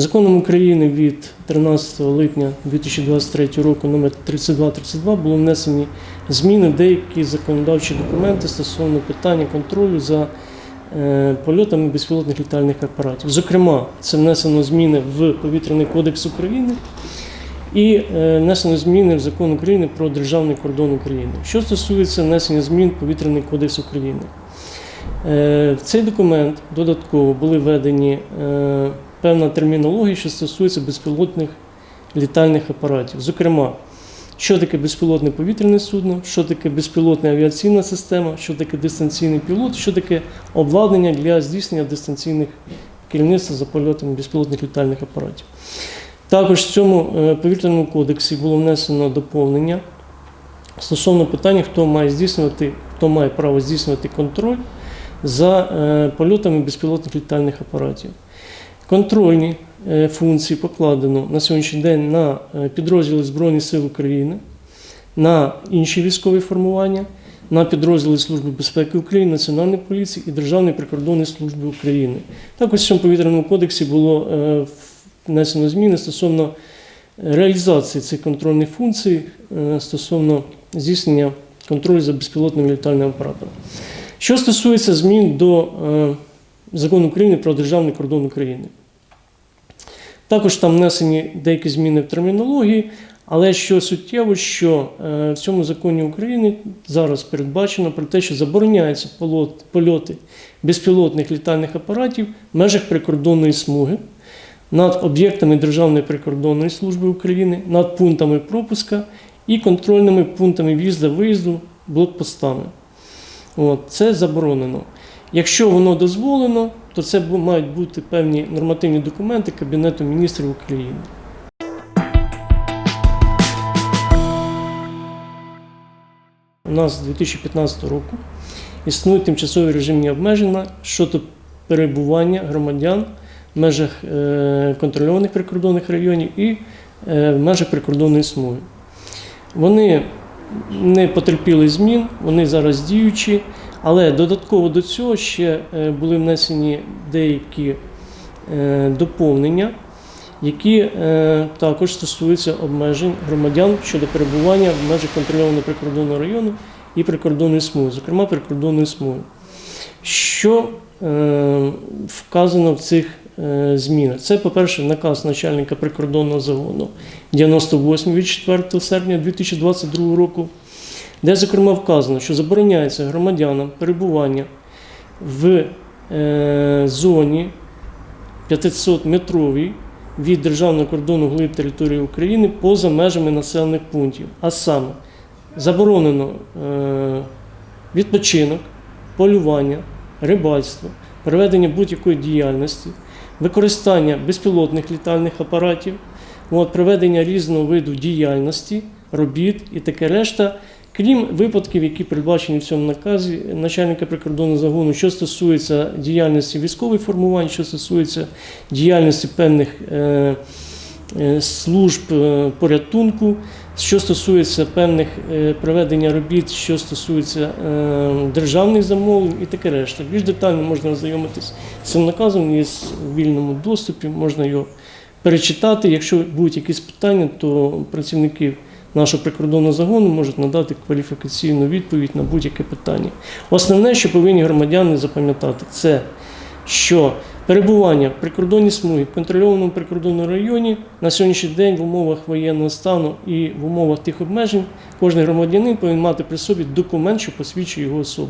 Законом України від 13 липня 2023 року номер 3232 було внесені зміни деякі законодавчі документи стосовно питання контролю за е, польотами безпілотних літальних апаратів. Зокрема, це внесено зміни в Повітряний кодекс України і е, внесено зміни в закон України про державний кордон України. Що стосується внесення змін в Повітряний кодекс України. Е, В цей документ додатково були введені певна термінологія, що стосується безпілотних літальних апаратів. Зокрема, що таке безпілотне повітряне судно, що таке безпілотна авіаційна система, що таке дистанційний пілот, що таке обладнання для здійснення дистанційних керівництва за польотами безпілотних літальних апаратів. Також в цьому е, повітряному кодексі було внесено доповнення стосовно питання, хто має здійснювати, хто має право здійснювати контроль за е, польотами безпілотних літальних апаратів. Контрольні е, функції покладено на сьогоднішній день на е, підрозділи Збройних сил України, на інші військові формування, на підрозділи Служби безпеки України, Національної поліції і Державної прикордонної служби України. Також в цьому повітряному кодексі було е, внесено зміни стосовно реалізації цих контрольних функцій стосовно здійснення контролю за безпілотними літальними апаратами. Що стосується змін до закону України про державний кордон України. Також там внесені деякі зміни в термінології, але що суттєво, що е, в цьому законі України зараз передбачено про те, що забороняються польоти безпілотних літальних апаратів в межах прикордонної смуги над об'єктами Державної прикордонної служби України, над пунктами пропуска і контрольними пунктами в'їзду-виїзду блокпостами. От, це заборонено. Якщо воно дозволено, то це мають бути певні нормативні документи Кабінету міністрів України. У нас з 2015 року існують тимчасові режимні обмеження щодо перебування громадян в межах е, контрольованих прикордонних районів і е, в межах прикордонної смуги. Вони не потерпіли змін, вони зараз діючі, але додатково до цього ще е, були внесені деякі е, доповнення, які е, також стосуються обмежень громадян щодо перебування в межах контрольованого прикордонного району і прикордонної смуги, зокрема прикордонної смуги. Що вказано в цих змінах? Це, по-перше, наказ начальника прикордонного загону 98 від 4 серпня 2022 року, де, зокрема, вказано, що забороняється громадянам перебування в е, зоні 500-метровій від державного кордону глиб території України поза межами населених пунктів. А саме заборонено е, відпочинок, полювання, рибальство, проведення будь-якої діяльності, використання безпілотних літальних апаратів, проведення різного виду діяльності, робіт і таке решта. Крім випадків, які передбачені в цьому наказі начальника прикордонного загону, що стосується діяльності військових формувань, що стосується діяльності певних е, е, служб е, порятунку, що стосується певних проведення робіт, що стосується державних замовлень і таке решта. Більш детально можна ознайомитись з цим наказом, є в вільному доступі, можна його перечитати. Якщо будуть якісь питання, то працівники нашого прикордонного загону можуть надати кваліфікаційну відповідь на будь-яке питання. Основне, що повинні громадяни запам'ятати, це що перебування в прикордонній смузі, в контрольованому прикордонному районі на сьогоднішній день в умовах воєнного стану і в умовах тих обмежень кожен громадянин повинен мати при собі документ, що посвідчує його особу.